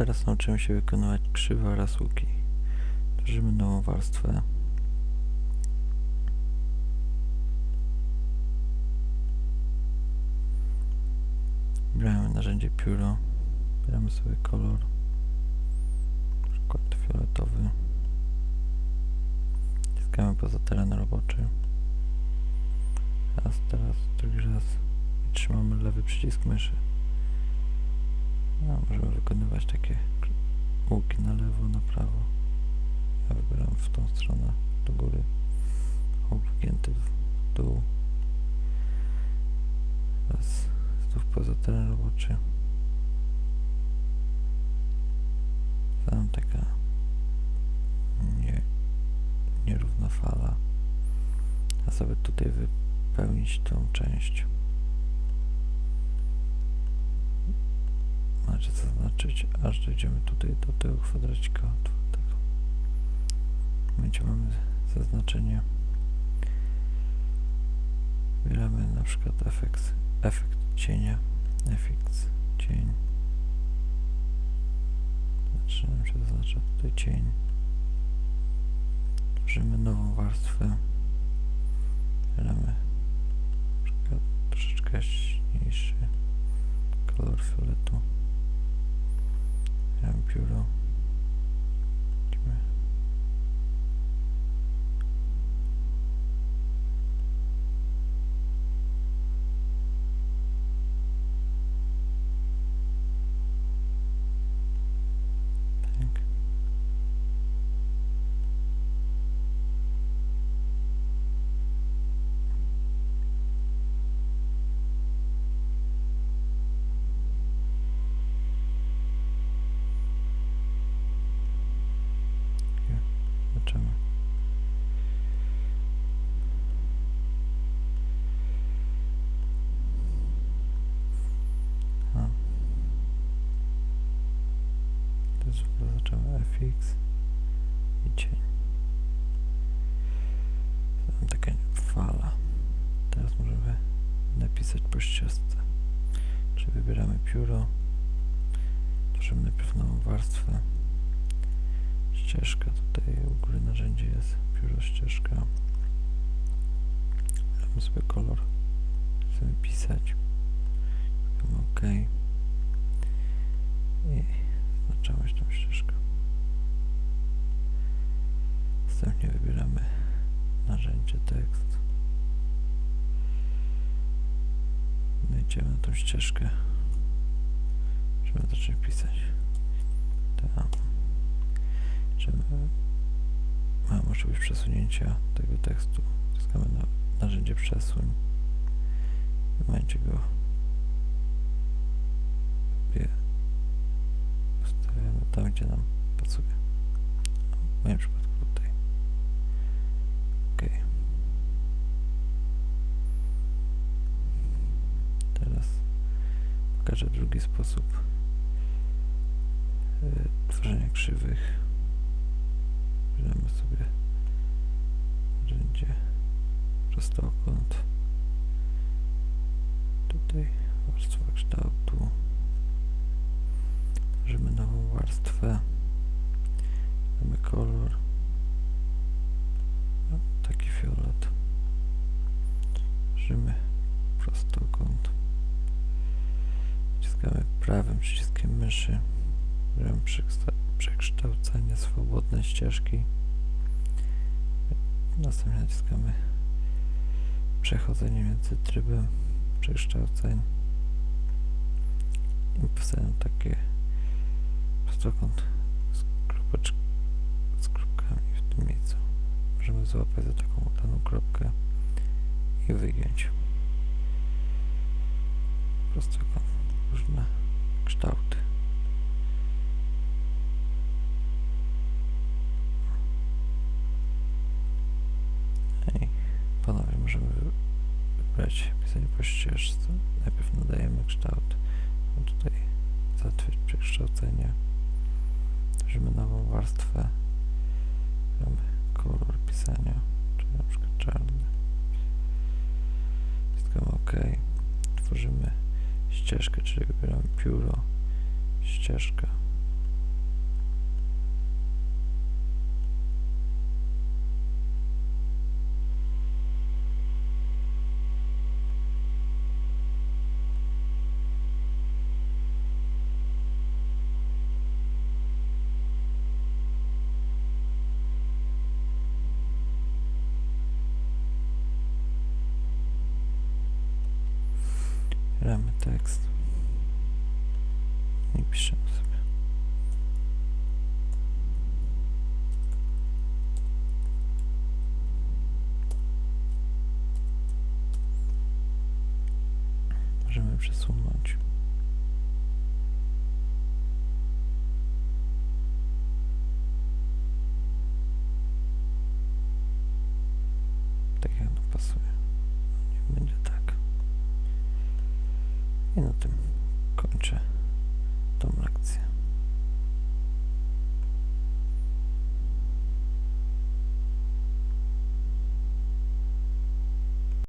teraz nauczymy się wykonywać krzywe oraz łuki. Tworzymy nową warstwę. Wybieramy narzędzie pióro. Wybieramy sobie kolor. Na przykład fioletowy. Wciskamy poza teren roboczy. Raz, teraz, drugi raz. I trzymamy lewy przycisk myszy. No, możemy wykonywać takie łuki na lewo, na prawo. Ja wybieram w tą stronę, do góry. Łuk wygięty w dół. Raz, znów poza teren roboczy. Tam taka nie, nierówna fala. A sobie tutaj wypełnić tą część. Znaczy zaznaczyć, aż dojdziemy tutaj do tego kwadracika otwartego. W momencie mamy zaznaczenie. Wybieramy na przykład efekt, efekt cienia, efekt cień. Zaczynamy się zaznacza tutaj cień. Tworzymy nową warstwę. Wybieramy na przykład troszeczkę jaśniejszy kolor fioletu. Wybieramy pióro. Idziemy. Tak. Zobaczymy. A. Teraz zaznaczamy FX i cień. Tam taka fala. Teraz możemy napisać po ścieżce. Czyli wybieramy pióro. Tworzymy najpierw nową warstwę ścieżka tutaj u góry narzędzie jest pióro ścieżka Wybieramy sobie kolor chcemy pisać Klikamy OK i zaznaczamy się tą ścieżkę następnie wybieramy narzędzie tekst no idziemy na tą ścieżkę żeby zacząć pisać tam że mamy możliwość przesunięcia tego tekstu. Wciskamy na narzędzie przesuń. W momencie go ustawiamy tam, gdzie nam pasuje. W moim przypadku pokażę drugi sposób y, tworzenia krzywych. Bierzemy sobie narzędzie prostokąt. Tutaj warstwa kształtu. Tworzymy nową warstwę. Mamy kolor. No, taki fiolet. Tworzymy prawym przyciskiem myszy. Przekształt przekształcenie swobodne ścieżki. Następnie naciskamy przechodzenie między trybem przekształceń i powstają takie prostokąt z, z kropkami w tym miejscu. Możemy złapać za taką daną kropkę i wygiąć. Prostokąt, kształty. I ponownie możemy wy- wybrać pisanie po ścieżce. Najpierw nadajemy kształt. No tutaj zatwierdź przekształcenie. Tworzymy nową warstwę. Mamy kolor pisania, czyli na przykład czarny. Wciskamy OK. Tworzymy ścieżkę, czyli wybieramy pióro, ścieżka. tekst. I piszemy sobie. Możemy przesunąć. Tak jak pasuje. I na tym kończę tą lekcję.